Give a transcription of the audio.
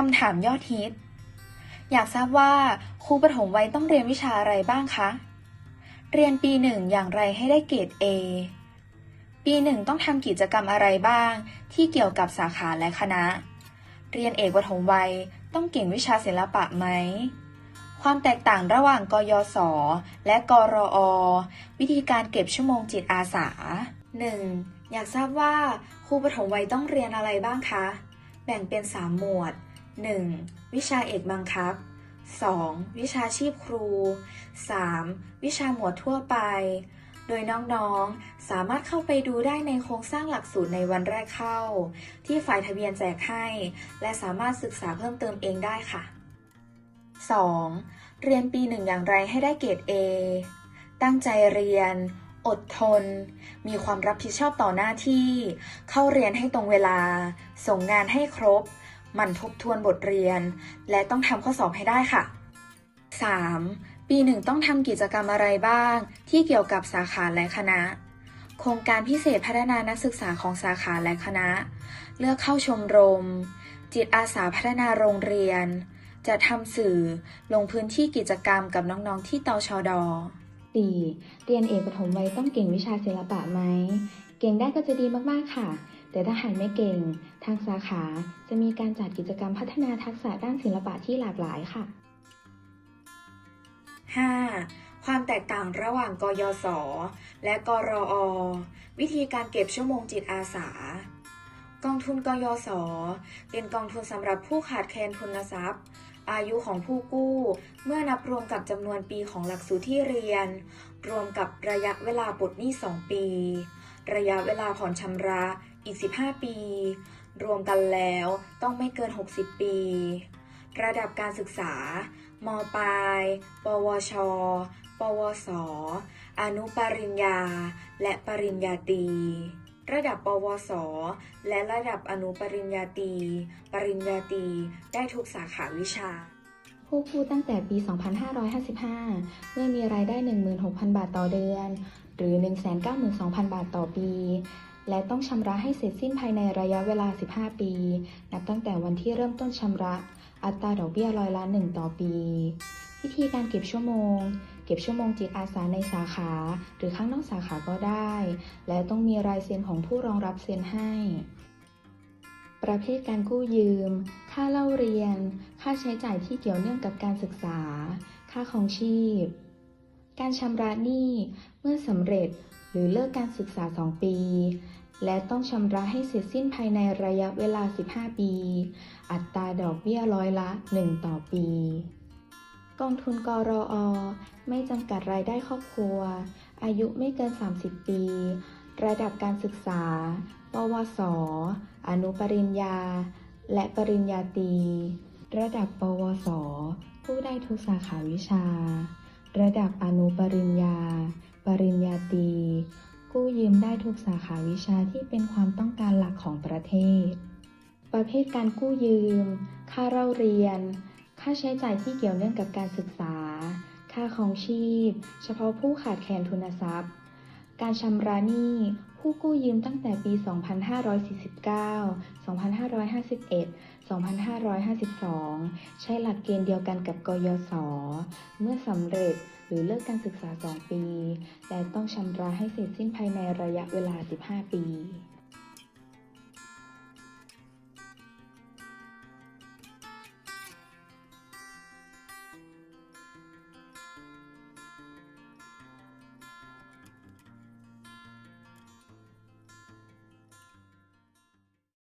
คำถามยอดฮิต อยากทราบว่าครูปฐมวัยต้องเรียนวิชาอะไรบ้างคะ เรียนปีหนึ่งอย่างไรให้ได้เกรด A ปีหนึ่งต้องทำกิจกรรมอะไรบ้าง ที่เกี่ยวกับสาขาและคณะ เรียนเอกปฐมวัยต้องเก่งวิชาศิลปะไหม ความแตกต่างระหว่างกยศ และกรอ วิธีการเก็บชั่วโมงจิตอาสา 1. อยากทราบว่าครูปฐมวัยต้องเรียนอะไรบ้างคะ แบ่งเป็น 3 หมวด 1. วิชาเอกบังคับ 2. วิชาชีพครู 3. วิชาหมวดทั่วไป โดยน้องๆ สามารถเข้าไปดูได้ในโครงสร้างหลักสูตรในวันแรกเข้า ที่ฝ่ายทะเบียนแจกให้ และสามารถศึกษาเพิ่มเติมเองได้ค่ะ 2. เรียนปีหนึ่งอย่างไรให้ได้เกรด A ตั้งใจเรียน อดทน มีความรับผิดชอบต่อหน้าที่ เข้าเรียนให้ตรงเวลา ส่งงานให้ครบ มันทบทวนบทเรียน และต้องทำข้อสอบให้ได้ค่ะ 3. ปีหนึ่งต้องทำกิจกรรมอะไรบ้าง ที่เกี่ยวกับสาขาและคณะ โครงการพิเศษพัฒนานักศึกษาของสาขาและคณะ เลือกเข้าชมรม จิตอาสาพัฒนาโรงเรียน จะทำสื่อลงพื้นที่กิจกรรมกับน้องๆที่ตชด 4. เรียนเอกปฐมวัยต้องเก่งวิชาศิลปะไหม เก่งได้ก็จะดีมากๆค่ะ แต่ถ้าหากไม่เก่ง ทางสาขาจะมีการจัดกิจกรรมพัฒนาทักษะด้านศิลปะที่หลากหลายค่ะ 5. ความแตกต่างระหว่างกยศและกรอวิธีการเก็บชั่วโมงจิตอาสา กองทุนกยศเป็นกองทุนสำหรับผู้ขาดแคลนทุนทรัพย์ อายุของผู้กู้ เมื่อนับรวมกับจำนวนปีของหลักสูตรที่เรียน รวมกับระยะเวลาปลดหนี้ 2 ปี ระยะเวลาผ่อนชำระ อีก 15 ปี รวมกันแล้วต้องไม่เกิน 60 ปี ระดับการศึกษา มปลาย ปวช ปวส อนุปริญญา และปริญญาตรีระดับปวส และระดับอนุปริญญาตรี ปริญญาตรี ได้ทุกสาขาวิชา ผู้กู้ตั้งแต่ปี 2555 เมื่อมีรายได้ 16,000 บาทต่อเดือน หรือ 192,000 บาทต่อปี และต้องชำระให้เสร็จสิ้นภายในระยะเวลา 15 ปี นับตั้งแต่วันที่เริ่มต้นชำระ อัตราดอกเบี้ยร้อยละ 1 ต่อปี วิธีการเก็บชั่วโมง เก็บชั่วโมงจิตอาสาในสาขา หรือข้างนอกสาขาก็ได้ และต้องมีรายเซ็นของผู้รองรับเซ็นให้ ประเภทการกู้ยืม ค่าเล่าเรียน ค่าใช้จ่ายที่เกี่ยวเนื่องกับการศึกษา ค่าของชีพการชำระหนี้เมื่อสำเร็จ รือเลิกการศึกษา 2 ปี และต้องชำระให้เสร็จสิ้นภายในระยะเวลา 15 ปี อัตราดอกเบี้ยร้อยละ 1 ต่อปี กองทุนกรออไม่จำกัดรายได้ครอบครัว อายุไม่เกิน 30 ปี ระดับการศึกษา ปวส อนุปริญญา และปริญญาตรี ระดับ ปวส ผู้ได้ทุกสาขาวิชา ระดับอนุปริญญา ปริญญาตรี กู้ยืมได้ทุกสาขาวิชาที่เป็นความต้องการหลักของประเทศ ประเภทการกู้ยืม ค่าเล่าเรียน ค่าใช้จ่ายที่เกี่ยวเนื่องกับการศึกษา ค่าของชีพ เฉพาะผู้ขาดแคลนทุนทรัพย์ การชำระหนี้ ผู้กู้ยืมตั้งแต่ปี 2549 2551 2552 ใช้หลักเกณฑ์เดียวกันกับกยศ เมื่อสำเร็จหรือเลิกการศึกษา 2 ปี และต้องชำระให้เสร็จสิ้นภายในระยะเวลา 15 ปี